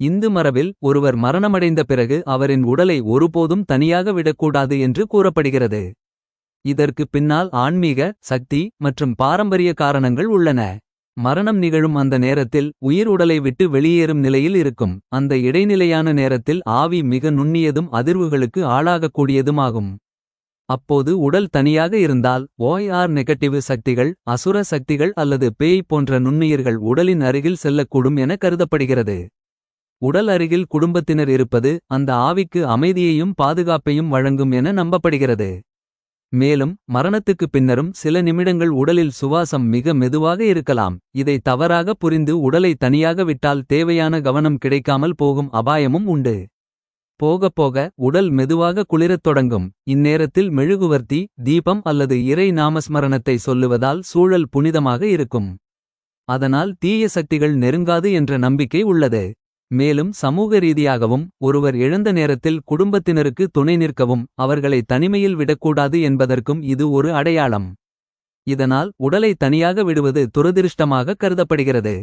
இந்து மரபில் ஒருவர் மரணமடைந்த பிறகு அவரின் உடலை ஒருபோதும் தனியாக விடக்கூடாது என்று கூறப்படுகிறது. இதற்கு பின்னால் ஆன்மீக சக்தி மற்றும் பாரம்பரிய காரணங்கள் உள்ளன. மரணம் நிகழும் அந்த நேரத்தில் உயிர் உடலை விட்டு வெளியேறும் நிலையில் இருக்கும். அந்த இடைநிலையான நேரத்தில் ஆவி மிக நுண்ணியதும் அதிர்வுகளுக்கு ஆளாகக்கூடியதுமாகும். அப்போது உடல் தனியாக இருந்தால் ஓய்ஆர் நெகட்டிவ் சக்திகள் அசுர சக்திகள் அல்லது பேய் போன்ற நுண்ணுயிர்கள் உடலின் அருகில் செல்லக்கூடும் என கருதப்படுகிறது. உடல் அருகில் குடும்பத்தினர் இருப்பது அந்த ஆவிக்கு அமைதியையும் பாதுகாப்பையும் வழங்கும் என நம்பப்படுகிறது. மேலும் மரணத்துக்குப் பின்னரும் சில நிமிடங்கள் உடலில் சுவாசம் மிக மெதுவாக இருக்கலாம். இதை தவறாக புரிந்து உடலை தனியாக விட்டால் தேவையான கவனம் கிடைக்காமல் போகும் அபாயமும் உண்டு. போகப் போக உடல் மெதுவாக குளிரத் தொடங்கும். இந்நேரத்தில் மெழுகுவர்த்தி தீபம் அல்லது இறை நாமஸ்மரணத்தை சொல்லுவதால் சூழல் புனிதமாக இருக்கும். அதனால் தீய சக்திகள் நெருங்காது என்ற நம்பிக்கை உள்ளது. மேலும் சமூக ரீதியாகவும் ஒருவர் எழுந்த நேரத்தில் குடும்பத்தினருக்கு துணை நிற்கவும். அவர்களை தனிமையில் விடக்கூடாது என்பதற்கும் இது ஒரு அடையாளம். இதனால் உடலை தனியாக விடுவது துரதிருஷ்டமாக கருதப்படுகிறது.